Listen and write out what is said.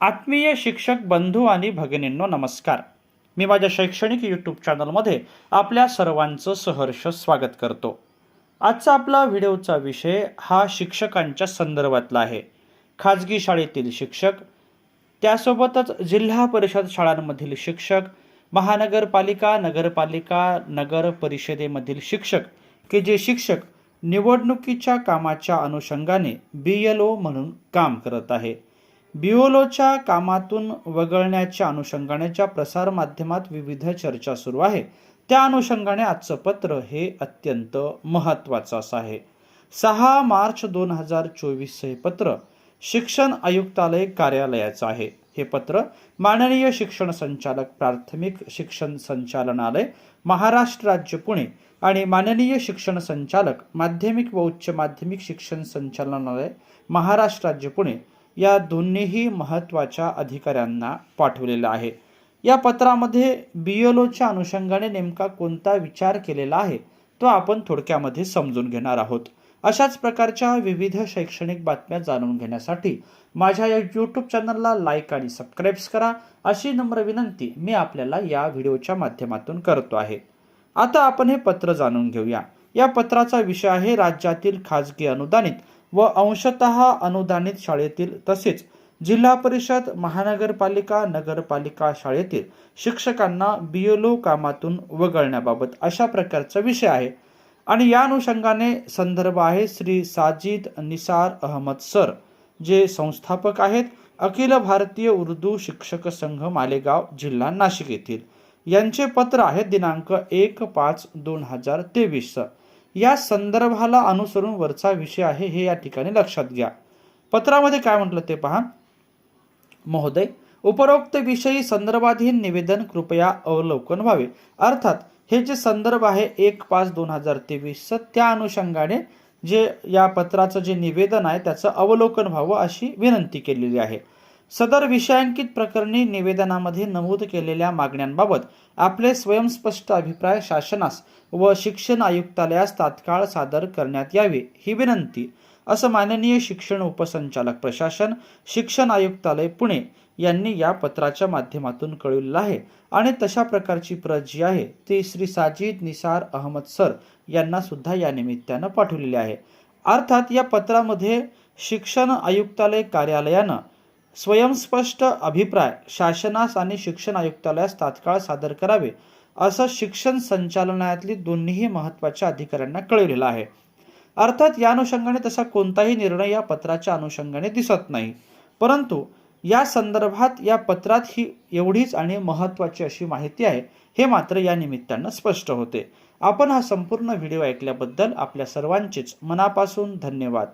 आत्मीय शिक्षक बंधू आणि भगिनींनो नमस्कार. मी माझ्या शैक्षणिक यूट्यूब चॅनलमध्ये आपल्या सर्वांचं सहर्ष स्वागत करतो. आजचा आपला व्हिडिओचा विषय हा शिक्षकांच्या संदर्भातला आहे. खाजगी शाळेतील शिक्षक त्यासोबतच जिल्हा परिषद शाळांमधील शिक्षक महानगरपालिका नगरपालिका नगर परिषदेमधील शिक्षक की जे शिक्षक निवडणुकीच्या कामाच्या अनुषंगाने बी एल ओ म्हणून काम करत आहे. बिओलोच्या कामातून वगळण्याच्या अनुषंगाने ज्या प्रसारमाध्यमात विविध चर्चा सुरू आहे. त्या अनुषंगाने आजचं पत्र हे अत्यंत महत्त्वाचं असं आहे. सहा मार्च दोन हजार चोवीस हे पत्र शिक्षण आयुक्तालय कार्यालयाचं आहे. हे पत्र माननीय शिक्षण संचालक प्राथमिक शिक्षण संचालनालय महाराष्ट्र राज्य पुणे आणि माननीय शिक्षण संचालक माध्यमिक व उच्च माध्यमिक शिक्षण संचालनालय महाराष्ट्र राज्य पुणे या दोन्हीही महत्त्वाच्या अधिकाऱ्यांना पाठवलेलं आहे. या पत्रामध्ये बी एल ओच्या अनुषंगाने नेमका कोणता विचार केलेला आहे तो आपण थोडक्यामध्ये समजून घेणार आहोत. अशाच प्रकारच्या विविध शैक्षणिक बातम्या जाणून घेण्यासाठी माझ्या या यूट्यूब चॅनलला लाईक आणि सबस्क्राईब्स करा. अशी नम्र विनंती मी आपल्याला या व्हिडिओच्या माध्यमातून करतो आहे. आता आपण हे पत्र जाणून घेऊया. या पत्राचा विषय आहे राज्यातील खाजगी अनुदानित व अंशतः अनुदानित शाळेतील तसेच जिल्हा परिषद महानगरपालिका नगरपालिका शाळेतील शिक्षकांना बीएलओ कामातून वगळण्याबाबत अशा प्रकारचा विषय आहे. आणि या अनुषंगाने संदर्भ आहे श्री साजिद निसार अहमद सर जे संस्थापक आहेत अखिल भारतीय उर्दू शिक्षक संघ मालेगाव जिल्हा नाशिक येथील. यांचे पत्र आहे दिनांक एक पाच दोन हजार तेवीस. या संदर्भाला अनुसरून वरचा विषय आहे हे या ठिकाणी लक्षात घ्या. पत्रामध्ये काय म्हटलं ते पहा. महोदय उपरोक्त विषयी संदर्भाधीन निवेदन कृपया अवलोकन व्हावे. अर्थात हे जे संदर्भ आहे एक पाच दोन हजार तेवीस त्या अनुषंगाने जे या पत्राचं जे निवेदन आहे त्याचं अवलोकन व्हावं अशी विनंती केलेली आहे. सदर विषयांकित प्रकरणी निवेदनामध्ये नमूद केलेल्या मागण्यांबाबत आपले स्वयंस्पष्ट अभिप्राय शासनास व शिक्षण आयुक्तालयास तात्काळ सादर करण्यात यावे ही विनंती. असं माननीय शिक्षण उपसंचालक प्रशासन शिक्षण आयुक्तालय पुणे यांनी या पत्राच्या माध्यमातून कळविलं आहे आणि तशा प्रकारची प्रत जी आहे ती श्री साजिद निसार अहमद सर यांना सुद्धा या निमित्तानं पाठवलेली आहे. अर्थात या पत्रामध्ये शिक्षण आयुक्तालय कार्यालयानं स्वयंस्पष्ट अभिप्राय शासनास आणि शिक्षण आयुक्तालयास तात्काळ सादर करावे असं शिक्षण संचालनालयातली दोन्हीही महत्त्वाच्या अधिकाऱ्यांना कळविलेलं आहे. अर्थात या अनुषंगाने तसा कोणताही निर्णय या पत्राच्या अनुषंगाने दिसत नाही. परंतु या संदर्भात या पत्रात ही एवढीच आणि महत्त्वाची अशी माहिती आहे हे मात्र या निमित्तानं स्पष्ट होते. आपण हा संपूर्ण व्हिडिओ ऐकल्याबद्दल आपल्या सर्वांचेच मनापासून धन्यवाद.